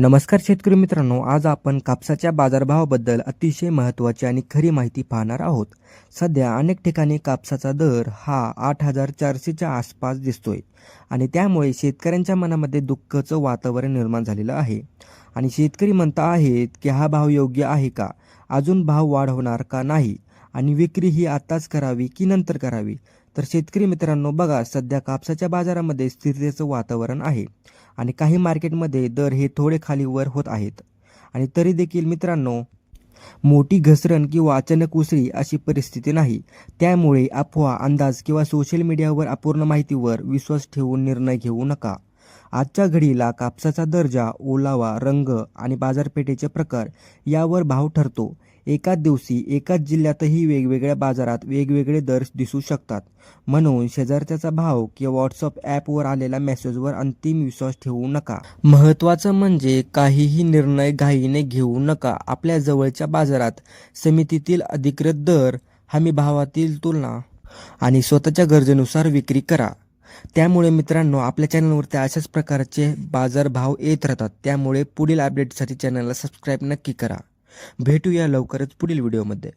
नमस्कार शेतकरी मित्रांनो आज आपण कापसाच्या बाजारभावाबद्दल अतिशय महत्त्वाची आणि खरी माहिती पाहणार आहोत. सध्या अनेक ठिकाणी कापसाचा दर हा आठ हजार चारशेच्या आसपास दिसतोय आणि त्यामुळे शेतकऱ्यांच्या मनामध्ये दुःखाचं वातावरण निर्माण झालेलं आहे. आणि शेतकरी म्हणता आहेत की हा भाव योग्य आहे का? अजून भाव वाढ होणार का नाही? आणि विक्री ही आताच करावी की नंतर करावी? तर शेतकरी मित्रांनो बघा सध्या कापसाच्या बाजारामध्ये स्थिरतेचं वातावरण आहे. आणि काही मार्केटमध्ये दर हे थोडे खाली वर होत आहेत. आणि तरी देखील मित्रांनो मोठी घसरण किंवा अचानक उसळी अशी परिस्थिती नाही. त्यामुळे अफवा अंदाज किंवा सोशल मीडियावर अपूर्ण माहितीवर विश्वास ठेवून निर्णय घेऊ नका. आजच्या घडीला कापसाचा दर्जा ओलावा रंग आणि बाजारपेठेचे प्रकार यावर भाव ठरतो. एकाच दिवशी एकाच जिल्ह्यातही वेगवेगळ्या बाजारात वेगवेगळे दर दिसू शकतात. म्हणून शेजारच्याचा भाव किंवा व्हॉट्सअप ॲपवर आलेल्या मेसेजवर अंतिम विश्वास ठेवू नका. महत्त्वाचं म्हणजे काहीही निर्णय घाईने घेऊ नका. आपल्या जवळच्या बाजारात समितीतील अधिकृत दर हमी भावातील तुलना आणि स्वतःच्या गरजेनुसार विक्री करा. त्यामुळे मित्रांनो आपल्या चॅनलवरती अशाच प्रकारचे बाजारभाव येत राहतात. त्यामुळे पुढील अपडेटसाठी चॅनलला सबस्क्राईब नक्की करा. भेटूया लवकरच पुढील व्हिडिओमध्ये